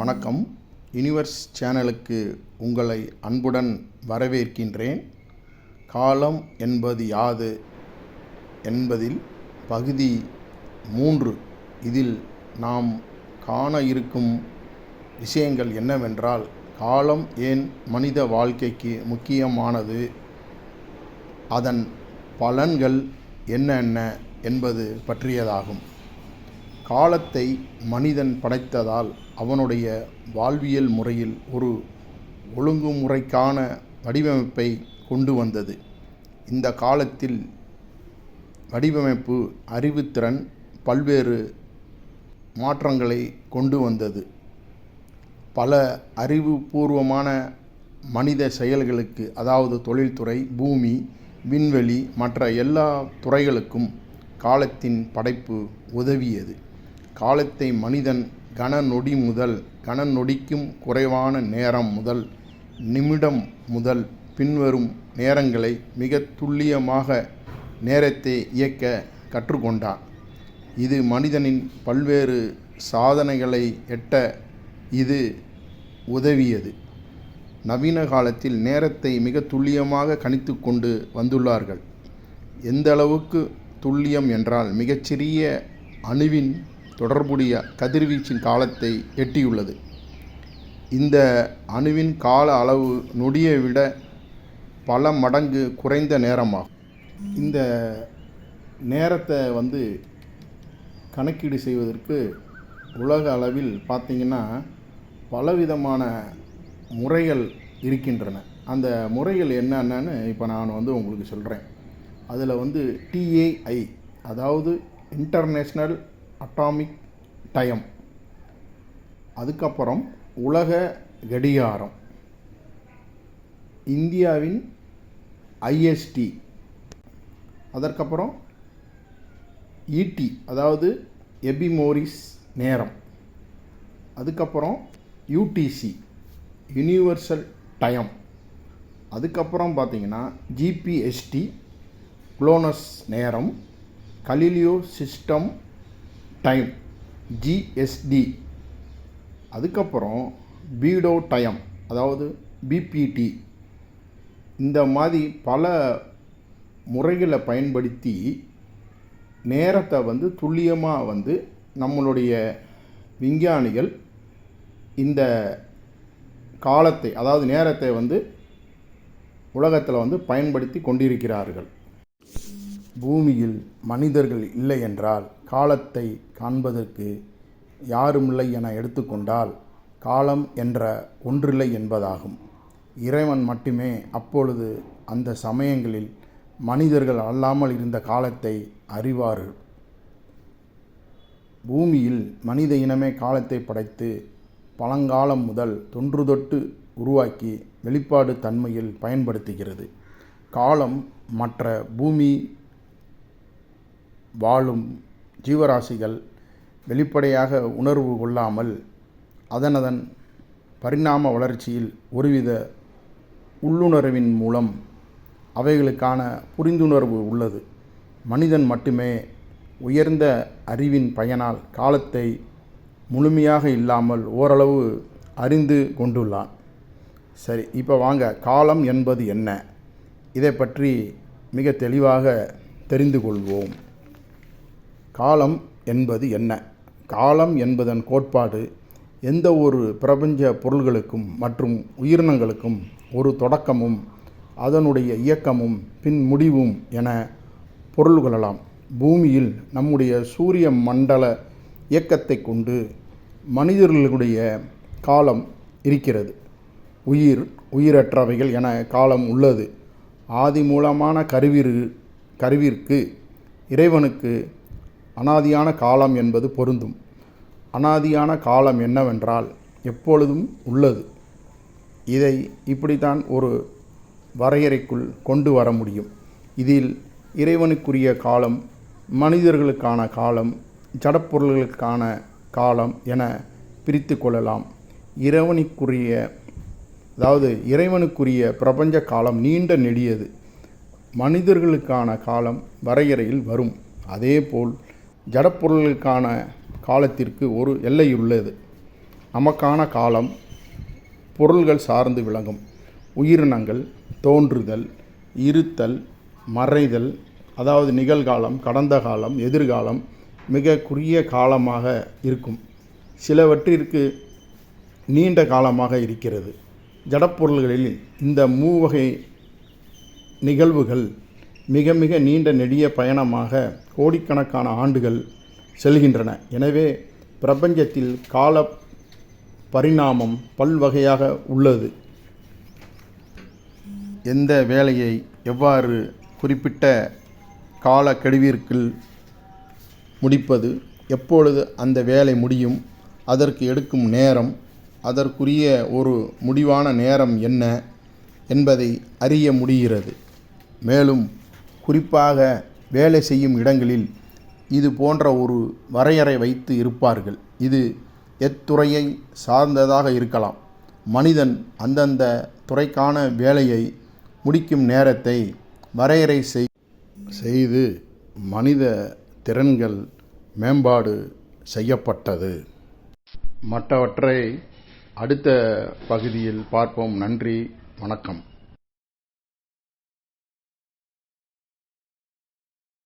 வணக்கம். யுனிவர்ஸ் சேனலுக்கு உங்களை அன்புடன் வரவேற்கின்றேன். காலம் என்பது யாது என்பதில் பகுதி மூன்று. இதில் நாம் காண இருக்கும் விஷயங்கள் என்னவென்றால் காலம் ஏன் மனித வாழ்க்கைக்கு முக்கியமானது? அதன் பலன்கள் என்னென்ன என்பது பற்றியதாகும். காலத்தை மனிதன் படைத்ததால் அவனுடைய வாழ்வியல் முறையில் ஒரு ஒழுங்குமுறைக்கான வடிவமைப்பை கொண்டு வந்தது. இந்த காலத்தில் வடிவமைப்பு அறிவுத்திறன் பல்வேறு மாற்றங்களை கொண்டு வந்தது. பல அறிவுபூர்வமான மனித செயல்களுக்கு அதாவது தொழில்துறை பூமி விண்வெளி மற்ற எல்லா துறைகளுக்கும் காலத்தின் படைப்பு உதவியது. காலத்தை மனிதன் கன நொடி முதல் கன நொடிக்கும் குறைவான நேரம் முதல் நிமிடம் முதல் பின்வரும் நேரங்களை மிக துல்லியமாக நேரத்தை இயக்க கற்றுக்கொண்டான். இது மனிதனின் பல்வேறு சாதனைகளை எட்ட இது உதவியது. நவீன காலத்தில் நேரத்தை மிக துல்லியமாக கணித்து கொண்டு வந்துள்ளார்கள். எந்த அளவுக்கு துல்லியம் என்றால் மிகச்சிறிய அணுவின் தொடர்புடைய கதிர்வீச்சின் காலத்தை எட்டியுள்ளது. இந்த அணுவின் கால அளவு நொடியை விட பல மடங்கு குறைந்த நேரமாகும். இந்த நேரத்தை வந்து கணக்கீடு செய்வதற்கு உலக அளவில் பார்த்திங்கன்னா பலவிதமான முறைகள் இருக்கின்றன. அந்த முறைகள் என்னென்னு இப்போ நான் வந்து உங்களுக்கு சொல்கிறேன் அதில் வந்து டிஏஐ அதாவது இன்டர்நேஷ்னல் அட்டாமிக் டைம் அதுக்கப்புறம் உலக கடிகாரம். இந்தியாவின் ஐஎஸ்டி அதற்கப்புறம் இடி அதாவது எபிமோரிஸ் நேரம். அதுக்கப்புறம் யூடிசி யூனிவர்சல் டைம் அதுக்கப்புறம் பார்த்தீங்கன்னா ஜிபிஎஸ்டி குளோனஸ் நேரம். கலிலியோ சிஸ்டம் டைம் ஜிஎஸ்டி அதுக்கப்புறம் பீடோ டைம் அதாவது பிபிடி இந்த மாதிரி பல முறைகளை பயன்படுத்தி நேரத்தை வந்து துல்லியமாக வந்து நம்மளுடைய விஞ்ஞானிகள் இந்த காலத்தை அதாவது நேரத்தை வந்து உலகத்தில் வந்து பயன்படுத்தி கொண்டிருக்கிறார்கள். பூமியில் மனிதர்கள் இல்லை என்றால் காலத்தை காண்பதற்கு யாருமில்லை என எடுத்துக்கொண்டால் காலம் என்ற ஒன்றில்லை என்பதாகும். இறைவன் மட்டுமே அப்பொழுது அந்த சமயங்களில் மனிதர்கள் அல்லாமல் இருந்த காலத்தை அறிவார்கள். பூமியில் மனித இனமே காலத்தை படைத்து பழங்காலம் முதல் தொன்று தொட்டு உருவாக்கி வெளிப்பாடு தன்மையில் பயன்படுத்துகிறது. காலம் மற்ற பூமி வாழும் ஜீவராசிகள் வெளிப்படையாக உணர்வு கொள்ளாமல் அதனதன் பரிணாம வளர்ச்சியில் ஒருவித உள்ளுணர்வின் மூலம் அவைகளுக்கான புரிந்துணர்வு உள்ளது. மனிதன் மட்டுமே உயர்ந்த அறிவின் பயனால் காலத்தை முழுமையாக இல்லாமல் ஓரளவு அறிந்து கொண்டுள்ளான். சரி இப்போ வாங்க காலம் என்பது என்ன? இதை பற்றி மிக தெளிவாக தெரிந்து கொள்வோம். காலம் என்பது என்ன? காலம் என்பதன் கோட்பாடு எந்த ஒரு பிரபஞ்ச பொருள்களுக்கும் மற்றும் உயிரினங்களுக்கும் ஒரு தொடக்கமும் அதனுடைய இயக்கமும் பின் முடிவும் என பொருள் கொள்ளலாம் பூமியில் நம்முடைய சூரிய மண்டல இயக்கத்தை கொண்டு மனிதர்களுடைய காலம் இருக்கிறது. உயிர் உயிரற்றவைகள் என காலம் உள்ளது. ஆதி மூலமான கருவிறு கருவிற்கு இறைவனுக்கு அனாதியான காலம் என்பது பொருந்தும். அனாதியான காலம் என்னவென்றால் எப்பொழுதும் உள்ளது. இதை இப்படித்தான் ஒரு வரையறைக்குள் கொண்டு வர முடியும். இதில் இறைவனுக்குரிய காலம் மனிதர்களுக்கான காலம் ஜடப்பொருள்களுக்கான காலம் என பிரித்து கொள்ளலாம். இறைவனுக்குரிய அதாவது இறைவனுக்குரிய பிரபஞ்ச காலம் நீண்ட நெடியது. மனிதர்களுக்கான காலம் வரையறையில் வரும். அதேபோல் ஜடப்பொருளுக்கான காலத்திற்கு ஒரு எல்லை உள்ளது. நமக்கான காலம் பொருள்கள் சார்ந்து விளங்கும். உயிரினங்கள் தோன்றுதல் இருத்தல் மறைதல் அதாவது நிகழ்காலம் கடந்த காலம் எதிர்காலம் மிக குறுகிய காலமாக இருக்கும். சிலவற்றிற்கு நீண்ட காலமாக இருக்கிறது. ஜடப்பொருள்களில் இந்த மூவகை நிகழ்வுகள் மிக மிக நீண்ட நெடிய பயணமாக கோடிக்கணக்கான ஆண்டுகள் செல்கின்றன. எனவே பிரபஞ்சத்தில் கால பரிணாமம் பல்வகையாக உள்ளது. எந்த வேலையை எவ்வாறு குறிப்பிட்ட காலக்கெடுவிற்குள் முடிப்பது எப்பொழுது அந்த வேலை முடியும் அதற்கு எடுக்கும் நேரம் அதற்குரிய ஒரு முடிவான நேரம் என்ன என்பதை அறிய முடிகிறது. மேலும் குறிப்பாக வேலை செய்யும் இடங்களில் இது போன்ற ஒரு வரையறை வைத்து இருப்பார்கள். இது எத்துறையை சார்ந்ததாக இருக்கலாம். மனிதன் அந்தந்த துறைக்கான வேலையை முடிக்கும் நேரத்தை வரையறை செய் செய்து மனித திறன்கள் மேம்பாடு செய்யப்பட்டது. மற்றவற்றை அடுத்த பகுதியில் பார்ப்போம். நன்றி. வணக்கம்.